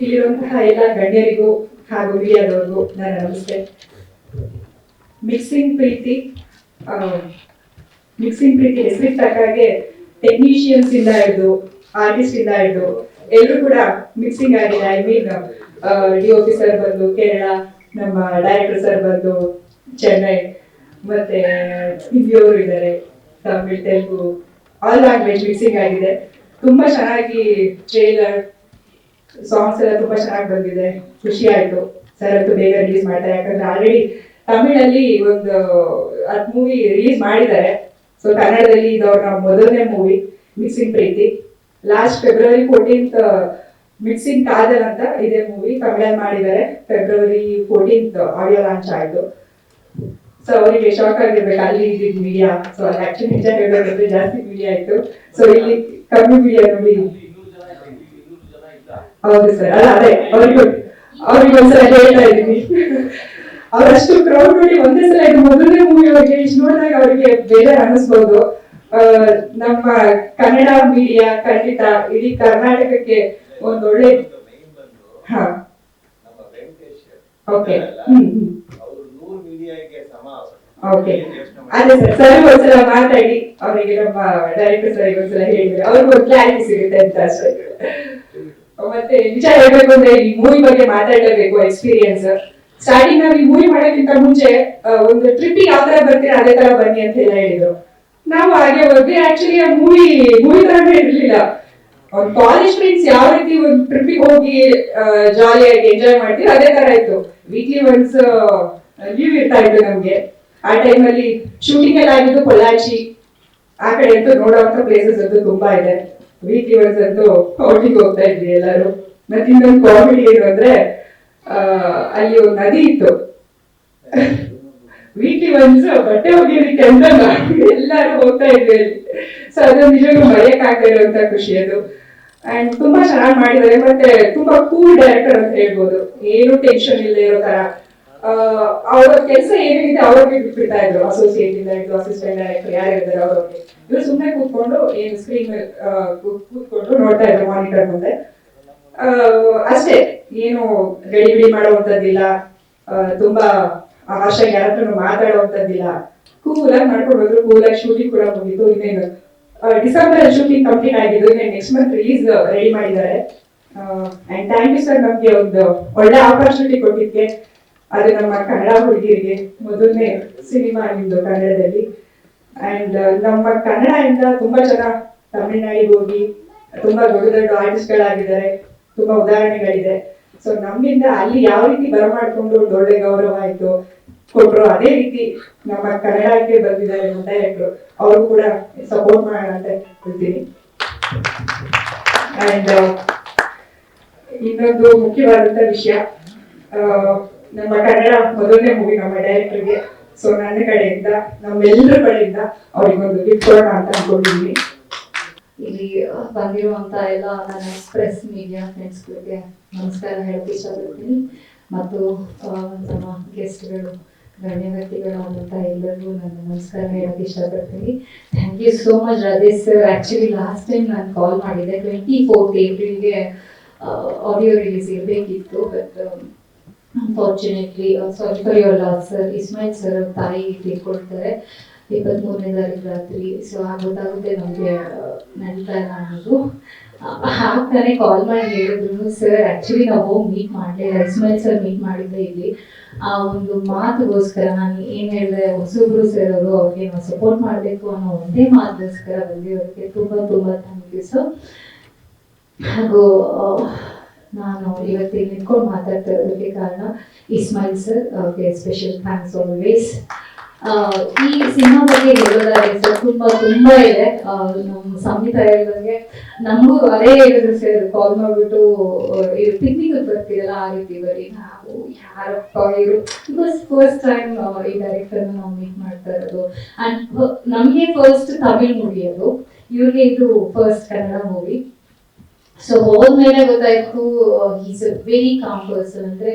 ಇಲ್ಲಿರುವಂತಹ ಎಲ್ಲ ಗಣ್ಯರಿಗೂ ಹಾಗೂ ಹಿರಿಯರವ್ರಿಗೂ ನನ್ನ ನಮಸ್ತೆ. ಮಿಕ್ಸಿಂಗ್ ಪ್ರೀತಿ ಮಿಕ್ಸಿಂಗ್ ಪ್ರೀತಿ ಹೆಸರಿಗೆ ತಕ್ಕಾಗೆ ಟೆಕ್ನಿಷಿಯನ್ಸ್ ಇಂದ ಹಿಡಿದು ಆರ್ಟಿಸ್ಟ್ ಇಂದ ಹಿಡಿದು, ಎಲ್ಲರೂ ಕೂಡ ಮಿಕ್ಸಿಂಗ್ ಆಗಿದೆ. I mean D O P sir ಬಂದು, ಕೇರಳ, ನಮ್ಮ ಡೈರೆಕ್ಟರ್ ಸರ್ ಬಂದು, ಚೆನ್ನೈ, ಮತ್ತೆ ಹಿಂದಿಯವರು ಇದ್ದಾರೆ. Tamil, Telugu all language mixing ಆಗಿದೆ. ತುಂಬಾ ಚೆನ್ನಾಗಿ ಟ್ರೇಲರ್ ಸಾಂಗ್ಸ್ ಎಲ್ಲ ತುಂಬಾ ಚೆನ್ನಾಗಿ ಬಂದಿದೆ. ಖುಷಿ ಆಯ್ತು. ಸರ್ ಅಂತೂ ಬೇಗ ರಿಲೀಸ್ ಮಾಡ್ತಾರೆ. ಯಾಕಂದ್ರೆ ಆಲ್ರೆಡಿ ತಮಿಳಲ್ಲಿ ಒಂದು ಹತ್ತು ಮೂವಿ ರಿಲೀಸ್ ಮಾಡಿದ್ದಾರೆ. ಸೊ ಕನ್ನಡದಲ್ಲಿ ಇದು ಅವ್ರ ಮೊದಲನೇ movie mixing Preethi last February fourteenth mixing Kaadhal ಅಂತ ಇದೇ ಮೂವಿ ತಮಿಳಲ್ಲಿ ಮಾಡಿದ್ದಾರೆ. ಫೆಬ್ರವರಿ ಫೋರ್ಟೀನ್ತ್ ಆಡಿಯೋ ಲಾಂಚ್ ಆಯ್ತು. ಸೊ ಅವರಿಗೆ ಶಾಕ್ ಆಗಿರ್ಬೇಕು. ಅಲ್ಲಿ ಇದ್ದಿದ್ ಮೀಡಿಯಾ ಸೊ ಅಲ್ಲಿ ಆಕ್ಚುಲಿ ನಿಜ ಹೇಳ್ಬೇಕಂದ್ರೆ ಜಾಸ್ತಿ ಮೀಡಿಯಾ ಆಯ್ತು ಸೊ ಇಲ್ಲಿ ಕಮ್ಮಿ ಮೀಡಿಯಾ ನೋಡಿ. ಹೌದು ಸರ್. ಅಲ್ಲ, ಅದೇ, ಅವ್ರಿಗೂ, ಅವ್ರಿಗೆ ಒಂದ್ಸಲ ಹೇಳ್ತಾ ಇದ್ದೀನಿ. ಅವರಷ್ಟು ಕ್ರೌಡ್ ನೋಡಿ ಒಂದೇ ಸಲ ಇದು ಮೊದಲನೇ ಮೂವಿ ಬಗ್ಗೆ ಇಷ್ಟು ನೋಡಿದಾಗ ಅವರಿಗೆ ಬೇಜಾರು ಅನಿಸ್ಬೋದು ನಮ್ಮ ಕನ್ನಡ ಮೀಡಿಯಾ ಖಂಡಿತ, ಇಡೀ ಕರ್ನಾಟಕಕ್ಕೆ ಒಂದೊಳ್ಳೆ ಹಾ. ಓಕೆ ಓಕೆ ಅದೇ ಸರ್ ಸರ್, ಒಂದ್ಸಲ ಮಾತಾಡಿ. ಅವರಿಗೆ ನಮ್ಮ ಡೈರೆಕ್ಟರ್ ಸರ್ ಒಂದ್ಸಲ ಹೇಳಿದ್ರೆ ಅವ್ರಿಗೂ ಒಂದು ಕ್ಲಾರಿಟಿ ಸಿಗುತ್ತೆ ಅಂತ ಅಷ್ಟೇ ಮತ್ತೆ ನಿಜ ಹೇಳ್ಬೇಕು ಅಂದ್ರೆ ಈ ಮೂವಿ ಬಗ್ಗೆ ಮಾತಾಡಲೇಬೇಕು ಎಕ್ಸ್ಪೀರಿಯನ್ಸ್ ಸ್ಟಾರ್ಟಿಂಗ್ ನಾವು ಈ ಮೂವಿ ಮಾಡೋಕ್ಕಿಂತ ಮುಂಚೆ ಒಂದು ಟ್ರಿಪ್ ಯಾವ ತರ ಬರ್ತೀರಾ, ಅದೇ ತರ ಬನ್ನಿ ಅಂತ ಎಲ್ಲ ಹೇಳಿದ್ರು. ನಾವು ಹಾಗೆ ಹೋದ್ವಿ. ಆಕ್ಚುಲಿ ಆ ಮೂವಿ ಮೂವಿ ತರನೇ ಇರ್ಲಿಲ್ಲ. ಒಂದು ಕಾಲೇಜ್ ಫ್ರೆಂಡ್ಸ್ ಯಾವ ರೀತಿ ಒಂದು ಟ್ರಿಪ್ಪಿಗೆ ಹೋಗಿ ಜಾಲಿಯಾಗಿ ಎಂಜಾಯ್ ಮಾಡ್ತೀವಿ ಅದೇ ತರ ಇತ್ತು. ವೀಕ್ಲಿ ಒನ್ಸ್ ಲೀವ್ ಇರ್ತಾ ಇತ್ತು ನಮ್ಗೆ. ಆ ಟೈಮಲ್ಲಿ ಶೂಟಿಂಗ್ ಎಲ್ಲ ಆಗಿದ್ದು ಕೊಲ್ಲಾಚಿ ಆ ಕಡೆ ಅಂತೂ ನೋಡುವಂತ ಪ್ಲೇಸಸ್ ಅಂತೂ ತುಂಬಾ ಇದೆ. ವೀಕ್ಲಿ ಒನ್ಸ್ ಅಂತೂ ಔಟಿಗೆ ಹೋಗ್ತಾ ಇದ್ವಿ ಎಲ್ಲರೂ. ಮತ್ತೆ ಇನ್ನೊಂದು ಕಾಮಿಡಿ ಏನು ಅಂದ್ರೆ ಅಲ್ಲಿ ಒಂದು ನದಿ ಇತ್ತು. ವೀಕ್ಲಿ ಒನ್ಸ್ ಬಟ್ಟೆ ಒಗೆಯೋದಕ್ಕೆ ಅಂತ ಎಲ್ಲರೂ ಹೋಗ್ತಾ ಇದ್ವಿ ಅಲ್ಲಿ. ಸೊ ಅದೊಂದು ನಿಜವಾಗ್ಲೂ ಮರೆಯಕ್ಕಾಗದೇ ಇರುವಂತ ಖುಷಿ ಅದು. ಅಂಡ್ ತುಂಬಾ ಚೆನ್ನಾಗಿ ಮಾಡಿದ್ದಾರೆ. ಮತ್ತೆ ತುಂಬಾ ಕೂಲ್ ಡೈರೆಕ್ಟರ್ ಅಂತ ಹೇಳ್ಬೋದು. ಏನು ಟೆನ್ಷನ್ ಇಲ್ಲದೆ ಇರೋ ತರ. ಅವರ ಕೆಲಸ ಏನಿದೆ ಅವ್ರಿಗೆ ಬಿಟ್ಬಿಡ್ತಾ ಇದ್ರು ಅಸೋಸಿಯೇಟ್ ಹಿಡಿದು ಅಸಿಸ್ಟೆಂಟ್ ಡೈರೆಕ್ಟರ್ ಯಾರು ಇರ್ತಾರೆ ಇವ್ರು ಸುಮ್ಮನೆ ಕೂತ್ಕೊಂಡು ಏನು ಸ್ಕ್ರೀನ್ ಕೂತ್ಕೊಂಡು ನೋಡ್ತಾ ಇದ್ರು ಮಾನಿಟರ್ ಮುಂದೆ. ಅಷ್ಟೇ, ಏನು ಗಡಿ ಬಿಡಿ ಮಾಡುವಂತದ್ದಿಲ್ಲ ತುಂಬಾ ಹರ್ಷ ಯಾರ ಮಾತಾಡುವಂತದ್ದಿಲ್ಲ ಕೂಲ್ ಆಗಿ ಮಾಡ್ಕೊಂಡು ಕೂಲ್ ಆಗಿ ಶೂಟಿಂಗ್ ಕೂಡ ಮುಗಿತು, ಇನ್ನೇನು. ಡಿಸೆಂಬರ್ ಶೂಟಿಂಗ್ ಕಂಪ್ಲೀಟ್ ಆಗಿದ್ದು, ಇನ್ನೇನು ನೆಕ್ಸ್ಟ್ ಮಂತ್ ರಿಲೀಸ್ ರೆಡಿ ಮಾಡಿದ್ದಾರೆ. ಅಂಡ್ ಥ್ಯಾಂಕ್ ಯು ಸರ್ ನಮ್ಗೆ ಒಂದು ಒಳ್ಳೆ ಆಪರ್ಚುನಿಟಿ ಕೊಟ್ಟಿದ್ದೆ ಅದು ನಮ್ಮ ಕನ್ನಡ ಹುಡುಗಿರಿಗೆ ಮೊದಲನೇ ಸಿನಿಮಾ ನಿಮ್ದು ಕನ್ನಡದಲ್ಲಿ. ಅಂಡ್ ನಮ್ಮ ಕನ್ನಡ ಇಂದ ತುಂಬಾ ಜನ ತಮಿಳ್ನಾಡಿಗೆ ಹೋಗಿ ತುಂಬಾ ದೊಡ್ಡ ದೊಡ್ಡ ಆರ್ಟಿಸ್ಟ್ಗಳಾಗಿದ್ದಾರೆ ತುಂಬಾ ಉದಾಹರಣೆಗಳಿದೆ. ಸೊ ನಮ್ಮಿಂದ ಅಲ್ಲಿ ಯಾವ ರೀತಿ ಬರಮಾಡ್ಕೊಂಡು ಒಳ್ಳೆ ಗೌರವ ಆಯ್ತು ಕೊಟ್ರು ಅದೇ ರೀತಿ ನಮ್ಮ ಕನ್ನಡಕ್ಕೆ ಬಂದಿದ್ದಾರೆ ನಮ್ಮ ಡೈರೆಕ್ಟ್ರು ಅವರು ಕೂಡ ಸಪೋರ್ಟ್ ಮಾಡೋಣ ಅಂತ ಹೇಳ್ತೀನಿ. ಅಂಡ್ ಇನ್ನೊಂದು ಮುಖ್ಯವಾದಂತ ವಿಷಯ ಆ, ನಮ್ಮ ಕನ್ನಡ ಮೊದಲನೇ ಮೂವಿ ನಮ್ಮ ಡೈರೆಕ್ಟರ್ಗೆ ಸೊ ನನ್ನ ಕಡೆಯಿಂದ ನಮ್ಮೆಲ್ಲರ ಕಡೆಯಿಂದ ಅವ್ರಿಗೊಂದು ಗಿಫ್ಟ್ ಕೊಡೋಣ ಅಂತ ಅನ್ಕೊಂಡಿದ್ದೀನಿ ಇಲ್ಲಿ ಬಂದಿರುವಂತ ಎಲ್ಲ ನನ್ನ ಎಕ್ಸ್ಪ್ರೆಸ್ ಮೀಡಿಯಾ ಫ್ರೆಂಡ್ಸ್ಗಳಿಗೆ ನಮಸ್ಕಾರ ಹೇಳಕ್ಕೆ ಇಷ್ಟಪಡ್ತೀನಿ. ಮತ್ತು ನಮ್ಮ ಗೆಸ್ಟ್ಗಳು ಗಣ್ಯ ವ್ಯಕ್ತಿಗಳಾದಂಥ ಎಲ್ಲರಿಗೂ ನಾನು ನಮಸ್ಕಾರ ಹೇಳಕ್ಕೆ ಇಷ್ಟಪಡ್ತೀನಿ. Thank you so much Rajesh sir actually last time ನಾನು ಕಾಲ್ ಮಾಡಿದ್ದೆ ಟ್ವೆಂಟಿ ಫೋರ್ತ್ ಏಪ್ರಿಲ್ಗೆ audio release ಇರಬೇಕಿತ್ತು but unfortunately sorry for your loss sir Ismail sir ತಾಯಿ ತೀರ್ಕೊಳ್ತಾರೆ ಇಪ್ಪತ್ತ್ಮೂರನೇ ತಾರೀಕು ರಾತ್ರಿ. ಸೊ ಗೊತ್ತಾಗುತ್ತೆ ನಮಗೆ ನಡೀತಾ ಇಲ್ಲ ಅನ್ನೋದು ಆಗ್ತಾನೆ ಕಾಲ್ ಮಾಡಿ ಹೇಳಿದ್ರು ಸರ್ ಆ್ಯಕ್ಚುಲಿ ನಾವು ಹೋಗಿ ಮೀಟ್ ಮಾಡಲಿಲ್ಲ ಇಸ್ಮಾಯಿಲ್ ಸರ್ ಮೀಟ್ ಮಾಡಿದ್ದೆ ಇಲ್ಲಿ. ಆ, ಒಂದು ಮಾತುಗೋಸ್ಕರ ನಾನು ಏನು ಹೇಳಿದೆ, ಹೊಸಬ್ರು ಸರ್ ಅವರು ಅವ್ರಿಗೆ ನಾವು ಸಪೋರ್ಟ್ ಮಾಡಬೇಕು ಅನ್ನೋ ಒಂದೇ ಮಾತುಗೋಸ್ಕರ ಬಂದಿರೋದಕ್ಕೆ ತುಂಬ ತುಂಬ ಥ್ಯಾಂಕ್ ಯು ಸರ್ ಹಾಗೂ ನಾನು ಇವತ್ತು ಇಲ್ಲಿ ನಿಂತ್ಕೊಂಡು ಮಾತಾಡ್ತಾ ಇರೋದಕ್ಕೆ ಕಾರಣ ಇಸ್ಮಾಯಿಲ್ ಸರ್ ಅವ್ರಿಗೆ ಸ್ಪೆಷಲ್ ಥ್ಯಾಂಕ್ಸ್ ಆಲ್ವೇಸ್ ಈ ಸಿನಿಮಾ ಬಗ್ಗೆ ಹೇಳೋದಾದ್ರೆ ಸರ್ ತುಂಬಾ ತುಂಬಾ ಇದೆ. ನಮ್ಮ ಸಂಗೀತ ಹೇಳಿದಂಗೆ ನಮಗೂ ಅದೇ ಹೇಳಿದ್ರು ಸರ್ ಕಾಲ್ ಮಾಡ್ಬಿಟ್ಟು ಪಿಕ್ನಿಕ್ ಬರ್ತೀರಲ್ಲ ಆ ರೀತಿ ಬರೀ ನಾವು ಯಾರಪ್ಪ ಇವರು ಬಿಕಾಸ್ ಫಸ್ಟ್ ಟೈಮ್ ಈ ಡೈರೆಕ್ಟರ್ನ ನಾವು ಮೀಟ್ ಮಾಡ್ತಾ ಇರೋದು. ಅಂಡ್ ನಮಗೆ ಫಸ್ಟ್ ತಮಿಳ್ ಮೂವಿ ಅದು. ಇವ್ರಿಗೆ ಇದು ಫಸ್ಟ್ ಕನ್ನಡ ಮೂವಿ ಸೊ ಹೋದ್ಮೇಲೆ ಗೊತ್ತಾಯ್ತು is a very calm person ಅಂದ್ರೆ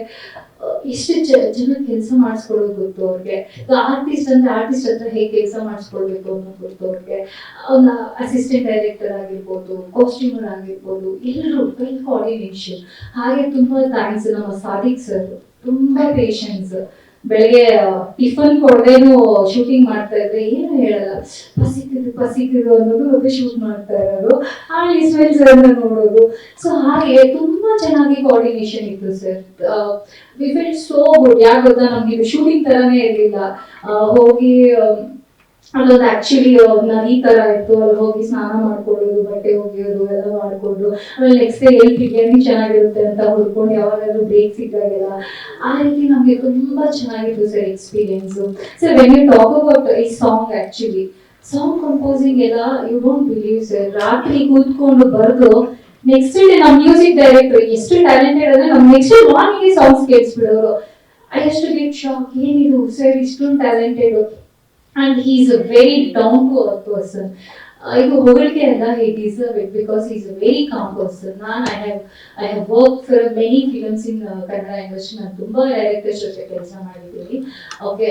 ಎಷ್ಟು ಜನ ಕೆಲಸ ಮಾಡಿಸ್ಕೊಳ್ಳೋದು ಗೊತ್ತು ಅವ್ರಿಗೆ. ಆರ್ಟಿಸ್ಟ್ ಅಂದ್ರೆ ಆರ್ಟಿಸ್ಟ್ ಹತ್ರ ಹೇಗೆ ಕೆಲಸ ಮಾಡಿಸ್ಕೊಳ್ಬೇಕು ಅನ್ನೋ ಗೊತ್ತು ಅವ್ರಿಗೆ. ಅವನ ಅಸಿಸ್ಟೆಂಟ್ ಡೈರೆಕ್ಟರ್ ಆಗಿರ್ಬೋದು ಕಾಸ್ಟ್ಯೂಮರ್ ಆಗಿರ್ಬೋದು ಎಲ್ಲರೂ ವೆಲ್ ಕೋಆರ್ಡಿನೇಷನ್ ಹಾಗೆ ತುಂಬಾ ಥ್ಯಾಂಕ್ಸ್ ನಮ್ಮ ಸಾದಿಕ್ ಸರ್ ತುಂಬಾ ಪೇಷನ್ಸ್ ಬೆಳಗ್ಗೆ ಟಿಫನ್ ಕೊಡದೇನು ಶೂಟಿಂಗ್ ಮಾಡ್ತಾ ಇದ್ರೆ ಏನು ಹೇಳಲ್ಲ. ಪಸಿಕಿದು ಪಸಿಕಿದು ಅನ್ನೋದು ಮತ್ತೆ ಶೂಟ್ ಮಾಡ್ತಾ ಇರೋದು. ಆಮೇಲೆ ಇಸ್ಮೇಲ್ ಸರ್ ನೋಡೋದು. ಸೊ ಹಾಗೆ ತುಂಬಾ ಚೆನ್ನಾಗಿ ಕೋಆರ್ಡಿನೇಷನ್ ಇತ್ತು sir we feel so good ಯಾಕೆ ಗೊತ್ತಾ? ನಮ್ಗೆ ಶೂಟಿಂಗ್ ತರಾನೇ ಇರಲಿಲ್ಲ. ಹೋಗಿ ಅಲ್ಲೊಂದು ಆಕ್ಚುಲಿ ನದಿ ತರ ಇತ್ತು, ಅಲ್ಲಿ ಹೋಗಿ ಸ್ನಾನ ಮಾಡ್ಕೊಳ್ಳೋದು, ಬಟ್ಟೆ ಒಗೆಯೋದು, ಎಲ್ಲ ಮಾಡ್ಕೊಂಡು, ಆಮೇಲೆ ನೆಕ್ಸ್ಟ್ ಡೇ ಎಲ್ಲಿ ಬಿರಿಯಾನಿ ಚೆನ್ನಾಗಿರುತ್ತೆ ಅಂತ ಹುಡ್ಕೊಂಡು ಯಾವಾಗಾದ್ರೂ ಬ್ರೇಕ್ ಸಿಕ್ಕಾಗೆಲ್ಲ ಆ ರೀತಿ ನಮಗೆ ತುಂಬಾ ಚೆನ್ನಾಗಿತ್ತು sir experience sir when you talk about ಈ ಸಾಂಗ್ ಆಕ್ಚುಲಿ ಸಾಂಗ್ ಕಂಪೋಸಿಂಗ್ ಎಲ್ಲ ಯು ಡೋಂಟ್ ಬಿಲೀವ್ ಸರ್. ರಾತ್ರಿ ಕೂತ್ಕೊಂಡು ಬರೆದು ನೆಕ್ಸ್ಟ್ ಡೇ ನಮ್ಮ ಮ್ಯೂಸಿಕ್ ಡೈರೆಕ್ಟರ್ ಎಷ್ಟು ಟ್ಯಾಲೆಂಟೆಡ್ ಅಂದ್ರೆ ನಮ್ಮ ನೆಕ್ಸ್ಟ್ ಡೇ ಮಾರ್ನಿಂಗ್ ಸಾಂಗ್ಸ್ ಕೇಳಿಸ್ಬಿಡೋರು. ಐ ಎಷ್ಟು ಗೆಟ್ ಶಾಕ್ ಏನಿದು ಸರ್, ಇಷ್ಟೊಂದು talented and he is a very down to earth person ಇದು ಹೊಗಳಿಕೆ ಅಲ್ಲ he deserve it because is a very calm person ನಾನು I have I have work for many films in Kannada industry ನಾನು ತುಂಬ directors ಜೊತೆ ಕೆಲಸ ಮಾಡಿದ್ದೀನಿ. Okay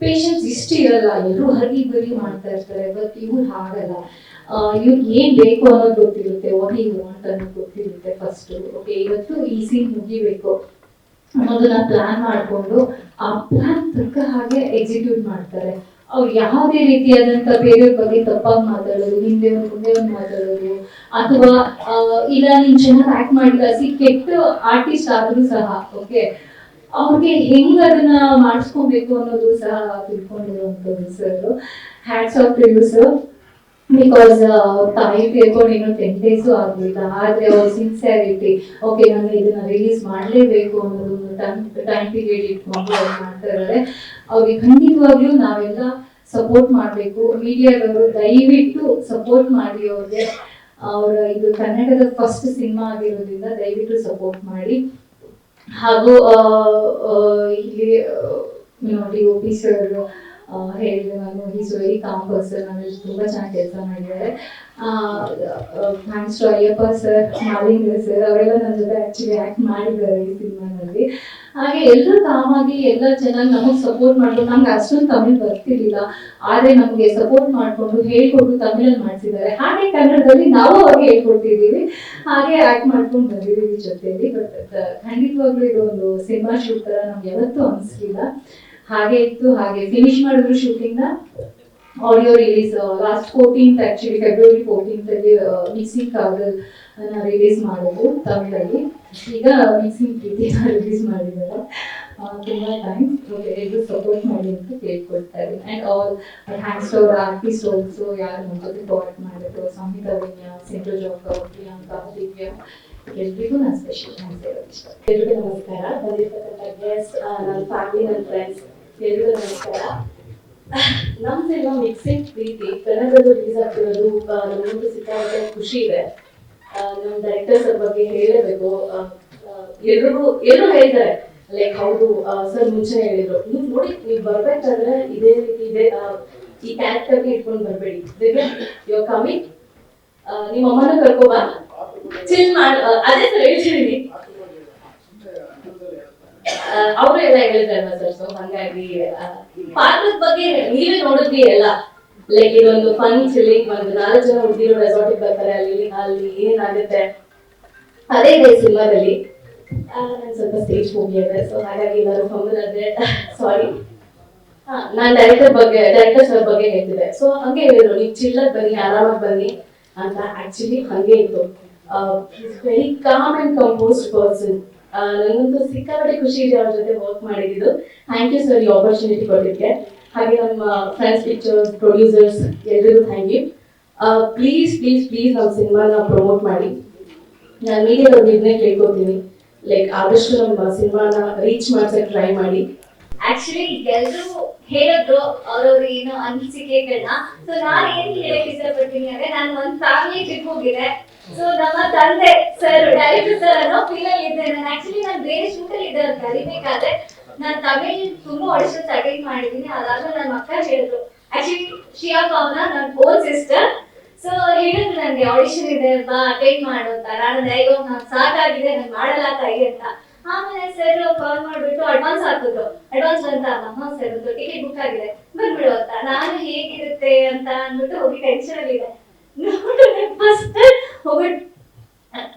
patience ಇಷ್ಟು ಇರಲ್ಲ. ಎಲ್ಲರೂ ಹರಿ ಬರಿ ಮಾಡ್ತಾ ಇರ್ತಾರೆ ಬಟ್ ಇವ್ರು ಹಾಗಲ್ಲ ಇವ್ರಿಗೆ ಏನ್ ಬೇಕು ಅನ್ನೋದು ಗೊತ್ತಿರುತ್ತೆ ವಾಟ್ ಯು ವಾಂಟ್ ಅನ್ನೋದು ಗೊತ್ತಿರುತ್ತೆ ಫಸ್ಟು ಓಕೆ ಇವತ್ತು ಈ ಸೀನ್ ಮುಗಿಬೇಕು. ಅನ್ನೋದನ್ನ ಪ್ಲಾನ್ ಮಾಡಿಕೊಂಡು ಆ ಪ್ಲಾನ್ ತಕ್ಕ ಹಾಗೆ ಎಕ್ಸಿಕ್ಯೂಟ್ ಮಾಡ್ತಾರೆ. ಅವ್ರು ಯಾವುದೇ ರೀತಿಯಾದಂತ ಬೇರೆಯವ್ರ ಬಗ್ಗೆ ತಪ್ಪಾಗಿ ಮಾತಾಡೋದು, ಹಿಂದೆ ಮುಂದೆ ಮಾತಾಡೋದು, ಅಥವಾ ಇಲ್ಲ, ನೀನ್ ಚೆನ್ನಾಗಿ ಆಕ್ಟ್ ಮಾಡಿಲ್ಲ, ಸಿ, ಕೆಟ್ಟ ಆರ್ಟಿಸ್ಟ್ ಆದ್ರೂ ಸಹ ಓಕೆ ಅವ್ರಿಗೆ ಹೆಂಗ್ ಅದನ್ನ ಮಾಡಿಸ್ಕೊಬೇಕು ಅನ್ನೋದು ಸಹ ತಿಳ್ಕೊಂಡಿರುವಂತದ್ದು sir hats off to you sir because ತಾಯಿ ತೀರ್ಕೊಂಡು ಇನ್ನೂ ಟೆನ್ ಡೇಸು ಆಗಲಿಲ್ಲ ಆದ್ರೆ ಅವ್ರ ಸಿನ್ಸಿಯಾರಿಟಿ ಓಕೆ ನಾನು ಇದನ್ನ ರಿಲೀಸ್ ಮಾಡಲೇಬೇಕು ಅನ್ನೋದು ಟೈಮ್ ಟೈಮ್ ಪೀರಿಯಡ್ ಇಟ್ಕೊಂಡು ಅವ್ರು ಮಾಡ್ತಾ ಇದ್ದಾರೆ ಅವ್ರಿಗೆ ಖಂಡಿತವಾಗ್ಲೂ ನಾವೆಲ್ಲ ಸಪೋರ್ಟ್ ಮಾಡಬೇಕು. ಮೀಡಿಯಾದವರು ದಯವಿಟ್ಟು ಸಪೋರ್ಟ್ ಮಾಡಿ ಅವ್ರಿಗೆ. ಅವರ ಇದು ಕನ್ನಡದ ಫಸ್ಟ್ ಸಿನಿಮಾ ಆಗಿರೋದ್ರಿಂದ ದಯವಿಟ್ಟು ಸಪೋರ್ಟ್ ಮಾಡಿ. ಹಾಗೂ ಇಲ್ಲಿ ನೋಡಿ ಒ ಪಿ ಸರ್ ಹೇಳಿದೆ ನಾನು ಈಸ್ ವೆರಿ ಕಾಮ್ ಪರ್ಸನ್ ಆಮೇಲೆ ತುಂಬ ಚೆನ್ನಾಗಿ ಕೆಲಸ ಮಾಡಿದ್ದಾರೆ. Thanks to Ayyappa sir Malinga sir ಅವರೆಲ್ಲ ನನ್ನ ಜೊತೆ ಆ್ಯಕ್ಚುಲಿ ಆ್ಯಕ್ಟ್ ಮಾಡಿದ್ದಾರೆ ಈ ಸಿನಿಮಾನಲ್ಲಿ ಹಾಗೆ ಎಲ್ಲರೂ ಕಾಮಾಗಿ, ಎಲ್ಲ ಚೆನ್ನಾಗಿ ನಮಗೆ ಸಪೋರ್ಟ್ ಮಾಡ್ಕೊಂಡು, ನಮ್ಗೆ ಅಷ್ಟೊಂದು ತಮಿಳ್ ಬರ್ತಿರ್ಲಿಲ್ಲ. ಆದರೆ ನಮಗೆ ಸಪೋರ್ಟ್ ಮಾಡಿಕೊಂಡು, ಹೇಳ್ಕೊಟ್ಟು ತಮಿಳಲ್ಲಿ ಮಾಡಿಸಿದ್ದಾರೆ. ಹಾಗೆ ಕನ್ನಡದಲ್ಲಿ ನಾವು ಅವ್ರಿಗೆ ಹೇಳ್ಕೊಟ್ಟಿದ್ದೀವಿ. ಹಾಗೆ ಆ್ಯಕ್ಟ್ ಮಾಡ್ಕೊಂಡು ಬಂದಿದ್ದೀವಿ ಜೊತೆಯಲ್ಲಿ. ಬಟ್ ಖಂಡಿತವಾಗ್ಲೂ ಇದು ಒಂದು ಸಿನಿಮಾ ಶೂಟ್ ಥರ ನಮ್ಗೆ ಯಾವತ್ತೂ ಅನಿಸ್ಲಿಲ್ಲ. ಹಾಗೆ ಇತ್ತು, ಹಾಗೆ ಫಿನಿಶ್ ಮಾಡಿದ್ರು ಶೂಟಿಂಗ್ನ audio release last fourteenth actually February fourteenth ಅಲ್ಲಿ ಮಿಕ್ಸಿಂಗ್ ಕಾಗಲ್ ರಿಲೀಸ್ ಮಾಡೋದು ತಮಿಳಲ್ಲಿ. ಈಗ ಮಿಕ್ಸಿಂಗ್ ಪ್ರೀತಿ ರಿಲೀಸ್ ಮಾಡಿದ್ದಾರೆ. ತುಂಬ ಥ್ಯಾಂಕ್ಸ್ ಎಲ್ಲರೂ ಸಪೋರ್ಟ್ ಮಾಡಿ ಅಂತ ಕೇಳ್ಕೊಳ್ತಾರೆ and all to our artist also ಯಾರು ಜೊತೆ ಕೋಆರ್ಟ್ ಮಾಡಿದ್ರು. ಸಂಹಿತಾ ವಿನ್ಯ ಸೆಂಟ್ರಲ್ ಜಾಬ್ ಪ್ರಿಯಾಂಕಾ ದಿವ್ಯ. ಎಲ್ರಿಗೂ ನಾನು ಸ್ಪೆಷಲ್ ಥ್ಯಾಂಕ್ಸ್ ಹೇಳೋದು ಇಷ್ಟ. ಎಲ್ರಿಗೂ ನಮಸ್ಕಾರ. ನನ್ನ ಫ್ಯಾಮಿಲಿ ನನ್ನ ಫ್ರೆಂಡ್ಸ್ ಎಲ್ರಿಗೂ ನಮಸ್ಕಾರ ನಮ್ಮ ಮಿಕ್ಸಿಂಗ್ ಪ್ರೀತಿ ಕನ್ನಡದಲ್ಲಿ ರಿಲೀಸ್ ಆಗ್ತಿರೋದು ಆ, ನಮಗಂತೂ ಸಿಕ್ಕಾಪಟ್ಟೆ ಖುಷಿ ಇದೆ. ನಮ್ಮ ಡೈರೆಕ್ಟರ್ಸ್ ಅವ್ರ ಬಗ್ಗೆ ಹೇಳಬೇಕು. ಎಲ್ರಿಗೂ ಎಲ್ಲರೂ ಹೇಳ್ತಾರೆ ಲೈಕ್ ಹೌದು ಸರ್ ಮುಂಚೆ ಹೇಳಿದ್ರು. ನೀವು ನೋಡಿ ನೀವು ಬರ್ಬೇಕಾದ್ರೆ ಇದೇ ರೀತಿ ಇದೆ. ಈ ಕ್ಯಾರೆಕ್ಟರ್ಗೆ ಇಟ್ಕೊಂಡು ಬರಬೇಡಿ. ಯು ಕಮಿಂಗ್ ನಿಮ್ಮ ಅಮ್ಮನ ಕರ್ಕೋಬಾ ಚಿಲ್ ಮಾಡ್. ಅದೇ ಸರ್ ಹೇಳ್ತಿದ್ದೀನಿ ಅವರು ಎಲ್ಲ ಹೇಳಿದ್ರಲ್ವಾ ಸರ್ ಸೊ ಹಂಗಾಗಿ ಪಾರ್ಕ್ ಬಗ್ಗೆ ನೀವೇ ನೋಡಿದ್ವಿ ಎಲ್ಲ. ಲೈಕ್ ಇದೊಂದು ಫನ್ ಚಿಲ್ಲಿಂಗ್ ಒಂದು ನಾಲ್ಕು ಜನ ಹುಡುಗಿರು ರೆಸಾರ್ಟ್ ಬರ್ತಾರೆ, ಅಲ್ಲಿ ಅಲ್ಲಿ, ಏನಾಗುತ್ತೆ? ಅದೇ ಇದೆ ಸಿನಿಮಾದಲ್ಲಿ. ನಾನು ಸ್ವಲ್ಪ ಸ್ಟೇಜ್ ಹೋಗಿದೆ ಸೊ ಹಾಗಾಗಿ ಏನಾದ್ರು ಫಂಬಲ್ ಆದ್ರೆ ಸಾರಿ ನಾನು ಡೈರೆಕ್ಟರ್ ಬಗ್ಗೆ ಡೈರೆಕ್ಟರ್ ಸರ್ ಬಗ್ಗೆ ಹೇಳ್ತಿದ್ದೆ. ಸೊ ಹಂಗೆ ಹೇಳಿದ್ರು, ನೀವು ಚಿಲ್ಲಕ್ ಬನ್ನಿ, ಆರಾಮಾಗಿ ಬನ್ನಿ ಅಂತ. ಆಕ್ಚುಲಿ ಹಂಗೆ ಇತ್ತು. Very calm and composed person ನನಗಂತೂ ಸಿಕ್ಕಾಪಟ್ಟೆ ಖುಷಿ ಇದೆ ಅವ್ರ ಜೊತೆ ವರ್ಕ್ ಮಾಡಿದ್ದು. ಥ್ಯಾಂಕ್ ಯು ಸರ್ ಈ ಆಪರ್ಚುನಿಟಿ ಕೊಟ್ಟಿದ್ದೆ ಹಾಗೆ ನಮ್ಮ ಫ್ರೆಂಡ್ಸ್ ಪಿಕ್ಚರ್ಸ್ ಪ್ರೊಡ್ಯೂಸರ್ಸ್ ಎಲ್ರಿಗೂ thank you please please please ನಮ್ಮ ಸಿನಿಮಾನ ಪ್ರಮೋಟ್ ಮಾಡಿ. ನಾನು ಮೀಡಿಯಾದವ್ರಿಗೆ ಇದನ್ನೇ ಕೇಳ್ಕೊತೀನಿ. ಲೈಕ್ ಆದಷ್ಟು ನಮ್ಮ ಸಿನಿಮಾನ ರೀಚ್ ಮಾಡ್ಸಕ್ಕೆ ಟ್ರೈ ಮಾಡಿ. ಆಕ್ಚುಲಿ ಎಲ್ಲರೂ ಹೇಳಿದ್ರು ಅವ್ರವ್ರ ಏನೋ ಅನಿಸಿಕೆಗಳನ್ನ ಸೊ ನಾನು ಏನ್ ಹೇಳಕ್ ಇಷ್ಟಪಡ್ತೀನಿ ಅಂದ್ರೆ ನಾನು ಒಂದ್ ಫ್ಯಾಮಿಲಿ ಟ್ರಿಪ್ ಹೋಗಿದ್ದೆ. ಸೊ ನಮ್ಮ ತಂದೆ ಸರ್ ಡೈರೆಕ್ಟರ್ ಸರ್ ಅನ್ನೋ ಫೀಲ್ ಅಲ್ಲಿ ಇದ್ದೆ ನಾನು ಆಕ್ಚುಲಿ ನಾನು ಬೇರೆ ಕರಿಬೇಕಾದ್ರೆ ನಾನು ತಮಿಳ್ ತುಂಬಾ ಆಡಿಷನ್ಸ್ ಅಟೆಂಡ್ ಮಾಡಿದ್ದೀನಿ ಅದಾದ್ಮೇಲೆ ನನ್ನ ಮಕ್ಕಳು ಹೇಳಿದ್ರು. ಆಕ್ಚುಲಿ ಶಿಯಾ ಪಾವನ ನನ್ನ ಓನ್ ಸಿಸ್ಟರ್ ಸೊ ಹೇಳಿದ್ರು ನನಗೆ ಆಡಿಷನ್ ಇದೆ, ಬಾ ಅಟೆಂಡ್ ಮಾಡು ಅಂತ. ನಾನು ಅಯ್ಯೋ ನಾನು ಸಾಕಾಗಿದೆ, ನಾನು ಮಾಡಲ್ಲ, ತಾಯಿ ಅಂತ. ಆಮೇಲೆ ಸರ್ ಕಾಲ್ ಮಾಡ್ಬಿಟ್ಟು ಅಡ್ವಾನ್ಸ್ ಹಾಕಿದ್ರು. ಅಡ್ವಾನ್ಸ್ ಅಂತ ಅಮ್ಮ ಸರ್ ಒಂದು ಟಿಕೆಟ್ ಬುಕ್ ಆಗಿದೆ. ಬಂದ್ಬಿಡು ಅಂತ. ನಾನು ಹೇಗಿರುತ್ತೆ ಅಂತ ಅಂದ್ಬಿಟ್ಟು ಹೋಗಿ ಟೆನ್ಷನ್ ನೋಡು ಫಸ್ಟ್ ಹೋಗ್ಬಿಟ್ಟು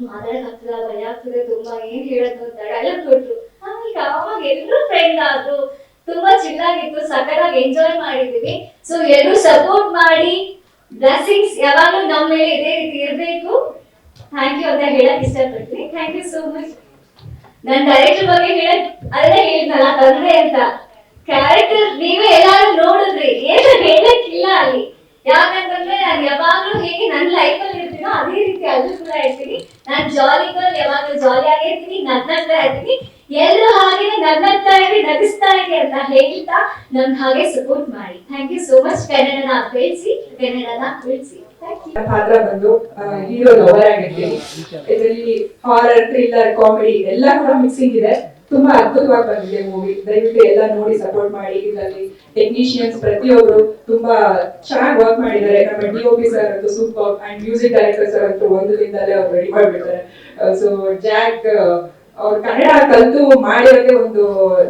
ಮಾತಾಡಕ್ ಆಗ್ತದ ಭಯ ಆಗ್ತದೆ, ತುಂಬಾ, ಏನ್ ಹೇಳೋದು? ಅಂತ ಎಲ್ಲ ಕೊಟ್ರು ಆಮೇಲೆ ಅವಾಗ ಎಲ್ಲರೂ ಫ್ರೆಂಡ್ ಆದ್ರು, ತುಂಬಾ ಚಿಲ್ಲಾಗಿತ್ತು ಸಖತ್ತಾಗಿ ಎಂಜಾಯ್ ಮಾಡಿದೀವಿ. ಸೊ ಎಲ್ಲರೂ ಸಪೋರ್ಟ್ ಮಾಡಿ ಬ್ಲೆಸಿಂಗ್ಸ್ ಯಾವಾಗಲೂ ನಮ್ಮ ಮೇಲೆ ಇದೇ ರೀತಿ ಇರಬೇಕು. ಥ್ಯಾಂಕ್ ಯು ಅಂತ ಹೇಳಕ್ ಇಷ್ಟಪಡ್ತೀನಿ. ಥ್ಯಾಂಕ್ ಯು ಸೋ ಮಚ್ ನನ್ನ ಡೈರೆಕ್ಟರ್ ಬಗ್ಗೆ ಹೇಳಕ್ ಅದೇ ಹೇಳಿದ್ನಲ್ಲ ತಂದೆ ಅಂತ. ಕ್ಯಾರೆಕ್ಟರ್ ನೀವೇ ಎಲ್ಲಾರು ನೋಡಿದ್ರಿ. ಏನು ಹೇಳಕ್ಕಿಲ್ಲ ಅಲ್ಲಿ. ಯಾಕಂತಂದ್ರೆ ನಾನು ಯಾವಾಗ್ಲೂ ಹೇಗೆ ನನ್ನ ಲೈಫ್ ಅಲ್ಲಿ ಇರ್ತೀನೋ ಅದೇ ರೀತಿ ಅಲ್ಲೂ ಕೂಡ ಇರ್ತೀನಿ. ನಾನು ಜಾಲಿ ಗರ್ಲ್ ಯಾವಾಗ್ಲೂ ಜಾಲಿ ಆಗಿರ್ತೀನಿ ನನ್ನ ಇರ್ತೀನಿ. ಎಲ್ಲರೂ ಹಾಗೆ ನಗ್ನಗ್ತಾ ಇರಿ ನಗಿಸ್ತಾ ಇರಿ ಅಂತ ಹೇಳ್ತಾ ನನ್ ಹಾಗೆ ಸಪೋರ್ಟ್ ಮಾಡಿ. ಥ್ಯಾಂಕ್ ಯು ಸೋ ಮಚ್ ಕನ್ನಡನ ಬೆಳೆಸಿ ಕನ್ನಡನ ಬೆಳೆಸಿ ಪಾತ್ರ ಬಂದು ಹೀರೋ ಲವರ್ ಆಗಿರ್ತೀನಿ ಇದರಲ್ಲಿ ಹಾರರ್ ಥ್ರಿಲ್ಲರ್ ಕಾಮಿಡಿ ಎಲ್ಲ ಕೂಡ ಮಿಕ್ಸಿಂಗ್ ಇದೆ. ತುಂಬಾ ಅದ್ಭುತವಾಗಿ ಬಂದಿದೆ ಮೂವಿ ದಯವಿಟ್ಟು ಎಲ್ಲ ನೋಡಿ ಸಪೋರ್ಟ್ ಮಾಡಿ. ಇದರಲ್ಲಿ ಟೆಕ್ನಿಷಿಯನ್ಸ್ ಪ್ರತಿಯೊಬ್ಬರು ತುಂಬಾ ಚೆನ್ನಾಗಿ ವರ್ಕ್ ಮಾಡಿದ್ದಾರೆ. ನಮ್ಮ ಸರ್ ಅಂತ super and music director sir ಅಂತೂ ಒಂದು ದಿನದಲ್ಲೇ ಅವ್ರು ರೆಡಿ ಮಾಡಿಬಿಡ್ತಾರೆ. ಸೊ ಜಾಕ್ ಅವ್ರು ಕನ್ನಡ ಕಲಿತು ಮಾಡಿರೋದೇ ಒಂದು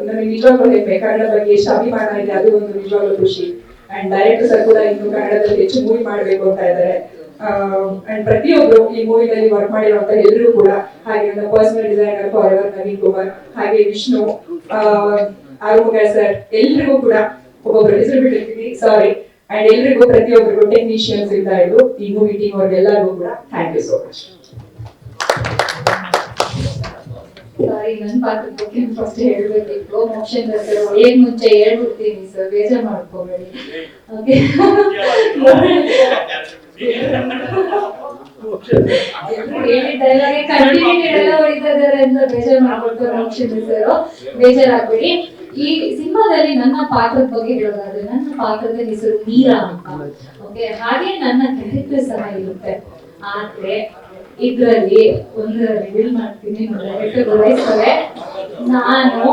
ನನಗೆ ನಿಜವಾಗ್ಲೂ ಕನ್ನಡ ಬಗ್ಗೆ ಎಷ್ಟು ಅಭಿಮಾನ ಇದೆ, ಅದು ಒಂದು ನಿಜವಾಗ್ಲೂ ಖುಷಿ. ಅಂಡ್ ಡೈರೆಕ್ಟರ್ ಸರ್ ಕೂಡ ಇನ್ನು ಕನ್ನಡದಲ್ಲಿ ಹೆಚ್ಚು ಮೂವಿ ಮಾಡಬೇಕು ಅಂತ ಇದ್ದಾರೆ ಅಂಡ್ ಪ್ರತಿಯೊಬ್ರು ಈ ಮೂವಿನಲ್ಲಿ ವರ್ಕ್ ಮಾಡಿರುವಂತ ಎಲ್ಲರೂ ಕೂಡ, ಹಾಗೆ ನನ್ನ personal designer for Naveen Kumar, ಹಾಗೆ ವಿಷ್ಣು ಆರುಮುಗ ಸರ್, ಎಲ್ರಿಗೂ ಕೂಡ ಒಬ್ಬೊಬ್ರು ಹೆಸರು ಬಿಟ್ಟಿರ್ತೀನಿ ಸಾರಿ ಅಂಡ್ ಎಲ್ರಿಗೂ ಪ್ರತಿಯೊಬ್ಬರಿಗೂ ಟೆಕ್ನಿಷಿಯನ್ಸ್ ಇಂದ ಹಿಡಿದು ಈ ಮೂವಿ ಟೀಮ್ ಅವ್ರಿಗೆಲ್ಲರಿಗೂ ಕೂಡ thank you so much sorry ನನ್ನ ಪಾತ್ರದ ಬಗ್ಗೆ ಫಸ್ಟ್ ಹೇಳ್ಬೇಕು ಮೋಕ್ಷನ್ ಸರ್ ಏನ್ ಮುಂಚೆ ಹೇಳ್ಬಿಡ್ತೀನಿ ಸರ್ ಬೇಜಾರು ಮಾಡ್ಕೋಬೇಡಿ ಓಕೆ ಬೇಜಾರಾಗ್ಬೇಡಿ ಈ ಸಿನಿಮಾದಲ್ಲಿ ನನ್ನ ಪಾತ್ರದ ಬಗ್ಗೆ ಹೇಳೋದಾದ್ರೆ ನನ್ನ ಪಾತ್ರದ ಹೆಸರು ಮೀರಾ ಅಂತ ಓಕೆ ಹಾಗೆ ನನ್ನ ಕ್ಯಾರೆಕ್ಟರ್ ಸಹ ಇರುತ್ತೆ. ಆದ್ರೆ ಇದ್ರಲ್ಲಿ ಒಂದು ರಿವೀಲ್ ಮಾಡ್ತೀನಿ ಗುರೈಸ್ತವೆ ನಾನು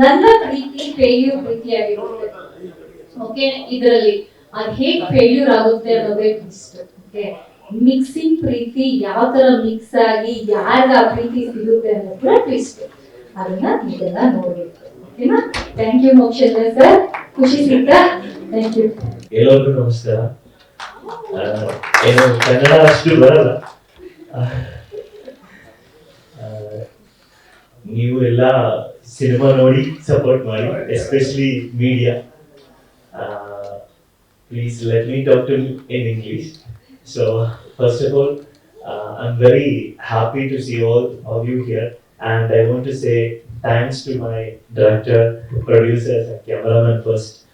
ನನ್ನ ಪ್ರೀತಿ ಫೇಲ್ಯೂರ್ ಪ್ರೀತಿಯಾಗಿರುತ್ತೆ. ಓಕೆ ಇದರಲ್ಲಿ ಅದ್ ಹೇಗ್ ಫೇಲ್ಯೂರ್ ಆಗುತ್ತೆ ಅನ್ನೋದೇ ಟ್ವಿಸ್ಟ್ ಓಕೆ ಮಿಕ್ಸಿಂಗ್ ಪ್ರೀತಿ ಯಾವ ತರ ಮಿಕ್ಸ್ ಆಗಿ ಯಾರಿಗೆ ಆ ಪ್ರೀತಿ ಸಿಗುತ್ತೆ ಅನ್ನೋದ್ರ ಟ್ವಿಸ್ಟ್ ಅದನ್ನ ಇದೆಲ್ಲ ನೋಡ್ಬೇಕು ಓಕೆನಾ ಥ್ಯಾಂಕ್ ಯು ಮೋಕ್ಷೇಂದ್ರ ಸರ್ ಖುಷಿ ಸಿಗ್ತಾ? ಥ್ಯಾಂಕ್ ಯು ಎಲ್ಲರಿಗೂ ನಮಸ್ಕಾರ. ಏನು ಕನ್ನಡ ಅಷ್ಟು ಬರಲ್ಲ. ನೀವು ಎಲ್ಲ ಸಿನಿಮಾ ನೋಡಿ ಸಪೋರ್ಟ್ ಮಾಡಿ especially media please let me talk to in English so first of all I am very happy to see all all you here and I want to say thanks to my director, producers, and cameraman first,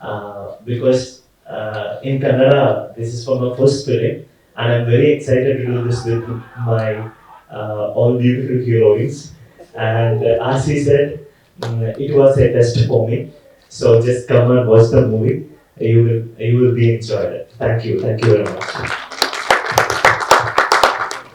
uh, because uh, in Kannada this is for my first film, and I'm very excited to do this with my uh, all beautiful heroines. And uh, as he said, mm, it was a test for me. So just come and watch the movie. You will you will be enjoyed. Thank you. Thank you very much.